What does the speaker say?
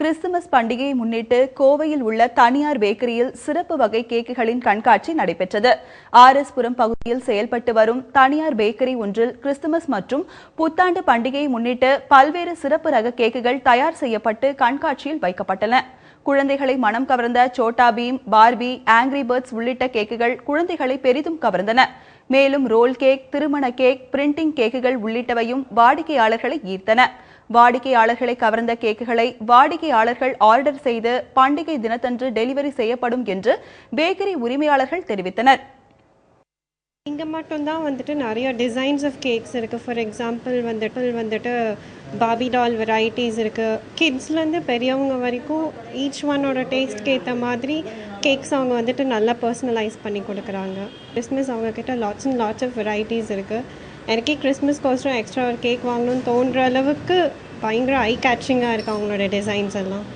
Christmas பண்டிகையை முன்னிட்டு கோவையில் உள்ள தனியார் பேக்கரியில் சிறப்பு வகை கேக்குகளின் கண்காட்சி நடைபெற்றது. ஆர் எஸ் புரம் பகுதியில் செயல்பட்டு வரும் தனியார் பேக்கரி ஒன்றில் கிறிஸ்துமஸ் மற்றும் புத்தாண்டு பண்டிகையை முன்னிட்டு பல்வேறு சிறப்பு ரக கேக்குகள் தயார் செய்யப்பட்டு கண்காட்சியில் வைக்கப்பட்டன. குழந்தைகளை மனம் கவர்ந்த Chhota Bheem Barbie Angry Birds உள்ளிட்ட கேக்குகள் குழந்தைகளை பெரிதும் கவர்ந்தன. மேலும் ரோல் கேக் திருமண கேக் பிரிண்டிங் கேக்குகள் உள்ளிட்டவையும் வாடிக்கையாளர்களை ஈர்த்தன. வாடிக்கையாளர்களை கவர்ந்த கேக்குகளை வாடிக்கையாளர்கள் ஆர்டர் செய்து பண்டிகை தினத்தன்று டெலிவரி செய்யப்படும் என்று பேக்கரி உரிமையாளர்கள் தெரிவித்தனர். இங்கே மட்டும்தான் வந்துட்டு நிறைய டிசைன்ஸ் ஆஃப் கேக்ஸ் இருக்குது ஃபார் எக்ஸாம்பிள் வந்துட்டு வந்துட்டு பாபி டால் வெரைட்டிஸ் இருக்குது கிட்ஸ்லேருந்து பெரியவங்க வரைக்கும் ஈச் ஒன்னோட டேஸ்ட்க்கு ஏற்ற மாதிரி கேக்ஸ் அவங்க வந்துட்டு நல்லா பர்சனலைஸ் பண்ணி கொடுக்குறாங்க. கிறிஸ்மஸ் அவங்கக்கிட்ட lots and lots of varieties இருக்குது எனக்கே கிறிஸ்மஸ்க்கோசரம் எக்ஸ்ட்ரா ஒரு கேக் வாங்கணும்னு தோன்ற அளவுக்கு பயங்கர ஐ கேட்சிங்காக இருக்குது அவங்களோட டிசைன்ஸ் எல்லாம்.